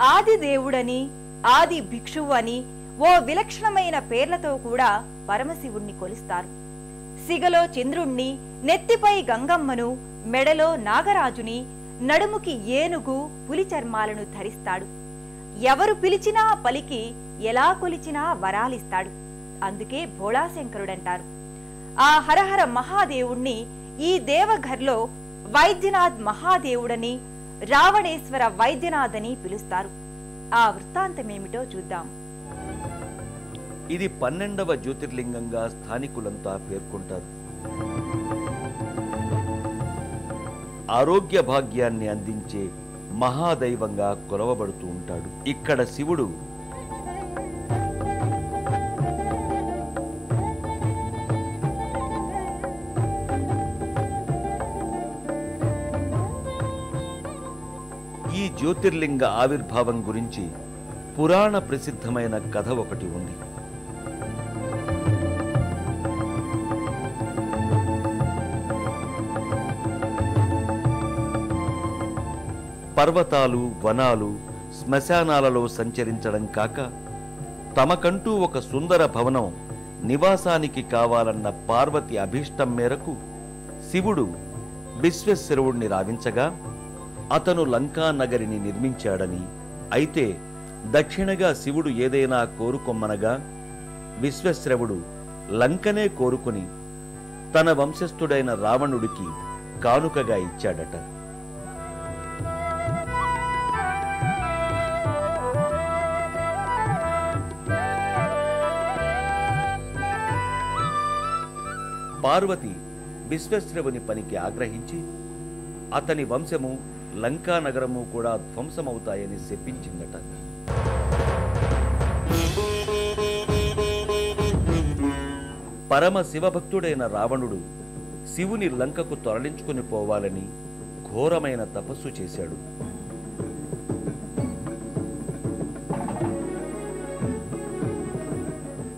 ఆది దేవుడని ఆది భిక్షువు అని ఓ విలక్షణమైన పేర్లతో కూడా పరమశివుణ్ణి కొలుస్తారు. సిగలో చంద్రుణ్ణి నెత్తిపై గంగమ్మను మెడలో నాగరాజుని నడుముకి ఏనుగు పులి చర్మాలను ధరిస్తాడు. ఎవరు పిలిచినా పలికి ఎలా కొలిచినా వరాలిస్తాడు. అందుకే భోళాశంకరుడంటారు. ఆ హరహర మహాదేవుణ్ణి ఈ దేవఘర్లో వైద్యనాథ్ మహాదేవుడని రావణేశ్వర వైద్యనాథని పిలుస్తారు. ఆ వృత్తాంతమేమిటో చూద్దాం. ఇది పన్నెండవ జ్యోతిర్లింగంగా స్థానికులంతా పేర్కొంటారు. ఆరోగ్య భాగ్యాన్ని అందించే మహాదైవంగా కొలవబడుతూ ఉంటాడు. ఇక్కడ శివుడు ఈ జ్యోతిర్లింగ ఆవిర్భావం గురించి పురాణ ప్రసిద్ధమైన కథ ఒకటి ఉంది. పర్వతాలు వనాలు శ్మశానాలలో సంచరించడం కాక తమకంటూ ఒక సుందర భవనం నివాసానికి కావాలన్న పార్వతి అభీష్టం మేరకు శివుడు విశ్వేశ్వరుణ్ణి రావించగా అతను లంకా నగరిని నిర్మించాడని. అయితే దక్షిణగా శివుడు ఏదైనా కోరుకొమ్మనగా విశ్వశ్రవుడు లంకనే కోరుకుని తన వంశస్థుడైన రావణుడికి కానుకగా ఇచ్చాడట. పార్వతి విశ్వశ్రవుని పనికి ఆగ్రహించి అతని వంశము లంకా నగరము కూడా ధ్వంసమవుతాయని శపించిందట పరమ శివభక్తుడైన రావణుడు శివుని లంకకు తరలించుకుని పోవాలని ఘోరమైన తపస్సు చేశాడు.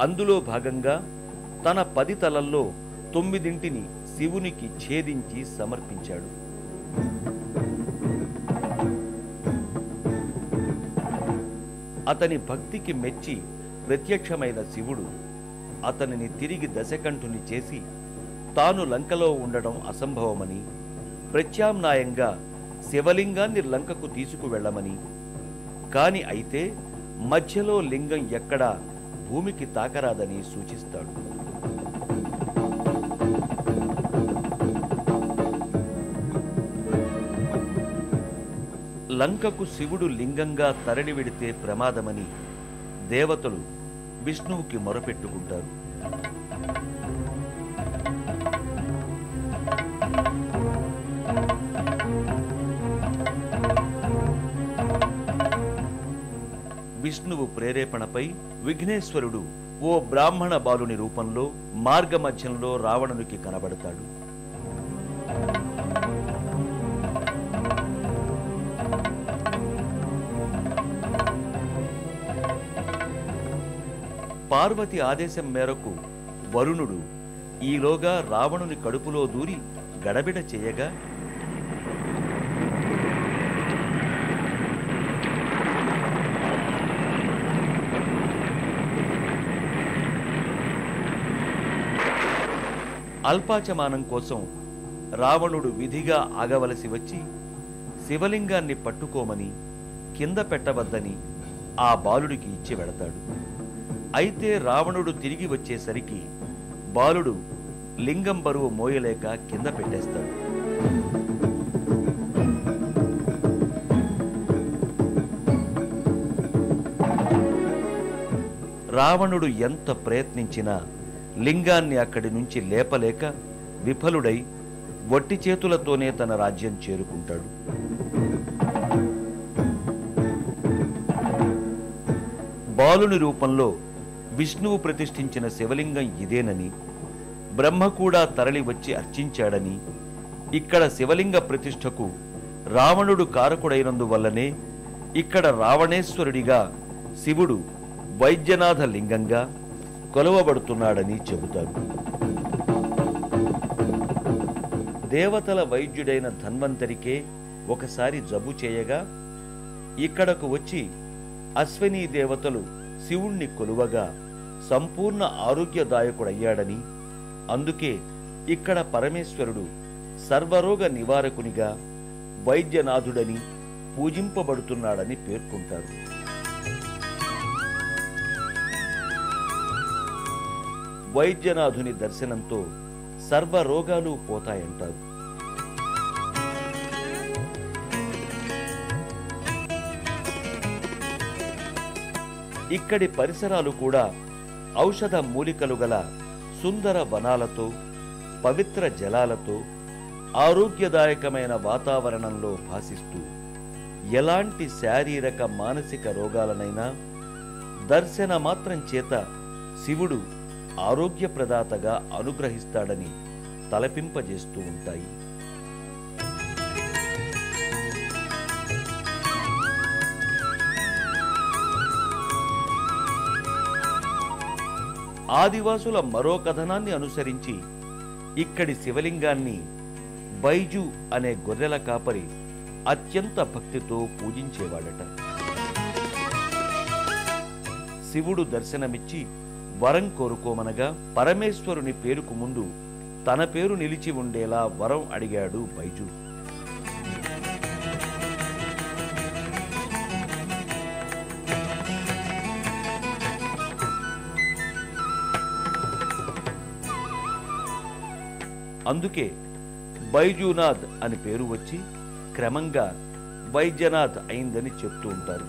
అందులో భాగంగా తన పది తలల్లో తొమ్మిదింటిని శివునికి ఛేదించి సమర్పించాడు. అతని భక్తికి మెచ్చి ప్రత్యక్షమైన శివుడు అతనిని తిరిగి దశకంఠుని చేసి తాను లంకలో ఉండడం అసంభవమని ప్రత్యామ్నాయంగా శివలింగాన్ని లంకకు తీసుకువెళ్ళమని. కాని అయితే మధ్యలో లింగం ఎక్కడా భూమికి తాకరాదని సూచిస్తాడు. లంకకు శివుడు లింగంగా తరలి వెడితే ప్రమాదమని దేవతలు విష్ణువుకి మొరపెట్టుకుంటారు. విష్ణువు ప్రేరేపణపై విఘ్నేశ్వరుడు ఓ బ్రాహ్మణ బాలుని రూపంలో మార్గమధ్యంలో రావణునికి కనబడతాడు. పార్వతి ఆదేశం మేరకు వరుణుడు ఈలోగా రావణుని కడుపులో దూరి గడబిడ చేయగా అల్పాచమానం కోసం రావణుడు విధిగా ఆగవలసి వచ్చి శివలింగాన్ని పట్టుకోమని కింద పెట్టవద్దని ఆ బాలుడికి ఇచ్చి వెడతాడు. అయితే రావణుడు తిరిగి వచ్చేసరికి బాలుడు లింగం బరువు మోయలేక కింద పెట్టేస్తాడు. రావణుడు ఎంత ప్రయత్నించినా లింగాన్ని అక్కడి నుంచి లేపలేక విఫలుడై వట్టి చేతులతోనే తన రాజ్యం చేరుకుంటాడు. బాలుని రూపంలో విష్ణువు ప్రతిష్ఠించిన శివలింగం ఇదేనని బ్రహ్మ కూడా తరలి వచ్చి అర్చించాడని ఇక్కడ శివలింగ ప్రతిష్ఠకు రావణుడు కారకుడైనందువల్లనే ఇక్కడ రావణేశ్వరుడిగా శివుడు వైద్యనాథ లింగంగా కొలవబడుతున్నాడని చెబుతారు దేవతల వైద్యుడైన ధన్వంతరికే ఒకసారి జబ్బు చేయగా ఇక్కడకు వచ్చి అశ్విని దేవతలు శివుణ్ణి కొలువగా సంపూర్ణ ఆరోగ్యదాయకుడయ్యాడని. అందుకే ఇక్కడ పరమేశ్వరుడు సర్వరోగ నివారకునిగా వైద్యనాథుడని పూజింపబడుతున్నాడని పేర్కొంటారు. వైద్యనాథుని దర్శనంతో సర్వ రోగాలు పోతాయంటారు. ఇక్కడి పరిసరాలు కూడా ఔషధ మూలికలు గల సుందర వనాలతో పవిత్ర జలాలతో ఆరోగ్యదాయకమైన వాతావరణంలో భాసిస్తూ ఎలాంటి శారీరక మానసిక రోగాలనైనా దర్శన మాత్రం చేత శివుడు ఆరోగ్యప్రదాతగా అనుగ్రహిస్తాడని తలపింపజేస్తూ ఉంటాయి. ఆదివాసుల మరో కథనాన్ని అనుసరించి ఇక్కడి శివలింగాన్ని బైజు అనే గొర్రెల కాపరి అత్యంత భక్తితో పూజించేవాడట. శివుడు దర్శనమిచ్చి వరం కోరుకోమనగా పరమేశ్వరుని పేరుకు ముందు తన పేరు నిలిచి ఉండేలా వరం అడిగాడు బైజు. అందుకే బైజూనాథ్ అని పేరు వచ్చి క్రమంగా వైద్యనాథ్ అయిందని చెప్తూ ఉంటారు.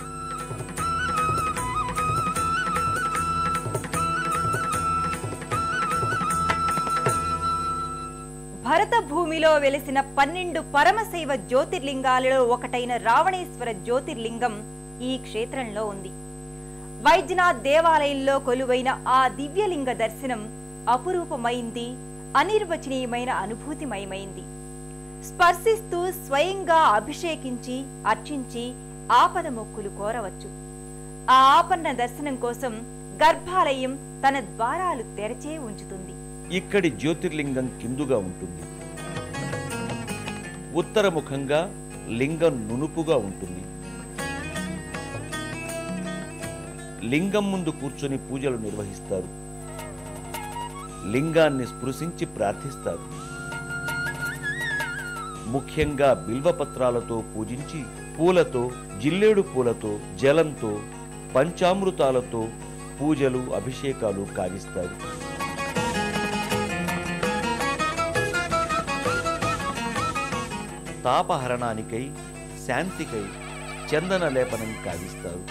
భరత భూమిలో వెలిసిన పన్నెండు పరమశైవ జ్యోతిర్లింగాలలో ఒకటైన రావణేశ్వర జ్యోతిర్లింగం ఈ క్షేత్రంలో ఉంది. వైద్యనాథ్ దేవాలయంలో కొలువైన ఆ దివ్యలింగ దర్శనం అపురూపమైంది. అనిర్వచనీయమైన అనుభూతిమయమైంది. స్పర్శిస్తూ స్వయంగా అభిషేకించి అర్చించి ఆపద మొక్కులు కోరవచ్చు. ఆ ఆపన్న దర్శనం కోసం గర్భాలయం తన ద్వారాలు తెరచే ఉంచుతుంది. ఇక్కడి జ్యోతిర్లింగం కిందుగా ఉంటుంది. ఉత్తరముఖంగా లింగం నునుపుగా ఉంటుంది. లింగం ముందు కూర్చొని పూజలు నిర్వహిస్తారు. లింగాన్ని స్పృశించి ప్రార్థిస్తారు. ముఖ్యంగా బిల్వపత్రాలతో పూజించి పూలతో జిల్లేడు పూలతో జలంతో పంచామృతాలతో పూజలు అభిషేకాలు కావిస్తారు. తాపహరణానికై శాంతికై చందన లేపనం కావిస్తారు.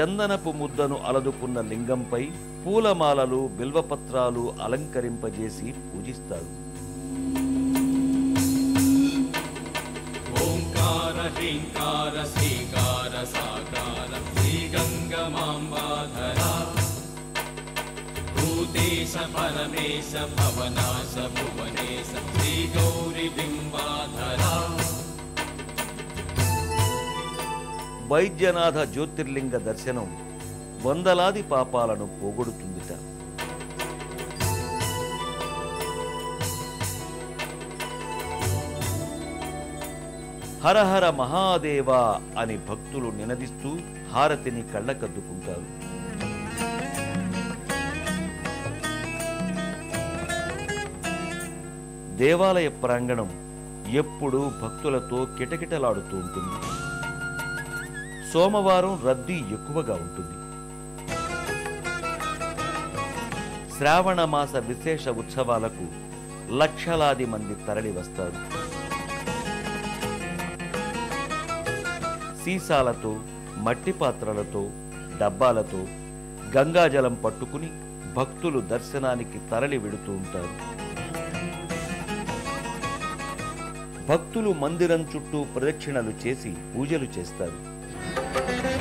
చందనపు ముద్దను అలదుకున్న లింగంపై పూలమాలలు బిల్వపత్రాలు అలంకరింపజేసి పూజిస్తారు. ఓంకార హ్రీంకార శ్రీకార సాకార శ్రీగంగమాంబాధరా. భూతేశ పరమేశ భవనాశ భువనేశ శ్రీగౌరి వైద్యనాథ జ్యోతిర్లింగ దర్శనం వందలాది పాపాలను పోగొడుతుందిట. హరహర మహాదేవ అని భక్తులు నినదిస్తూ హారతిని కళ్ళకద్దుకుంటారు. దేవాలయ ప్రాంగణం ఎప్పుడూ భక్తులతో కిటకిటలాడుతూ ఉంటుంది. సోమవారం రద్దీ ఎక్కువగా ఉంటుంది. శ్రావణ మాస విశేష ఉత్సవాలకు లక్షలాది మంది తరలి వస్తారు. సీసాలతో మట్టి పాత్రలతో డబ్బాలతో గంగాజలం పట్టుకుని భక్తులు దర్శనానికి తరలి వెడుతూ ఉంటారు. భక్తులు మందిరం చుట్టూ ప్రదక్షిణలు చేసి పూజలు చేస్తారు. Thank you.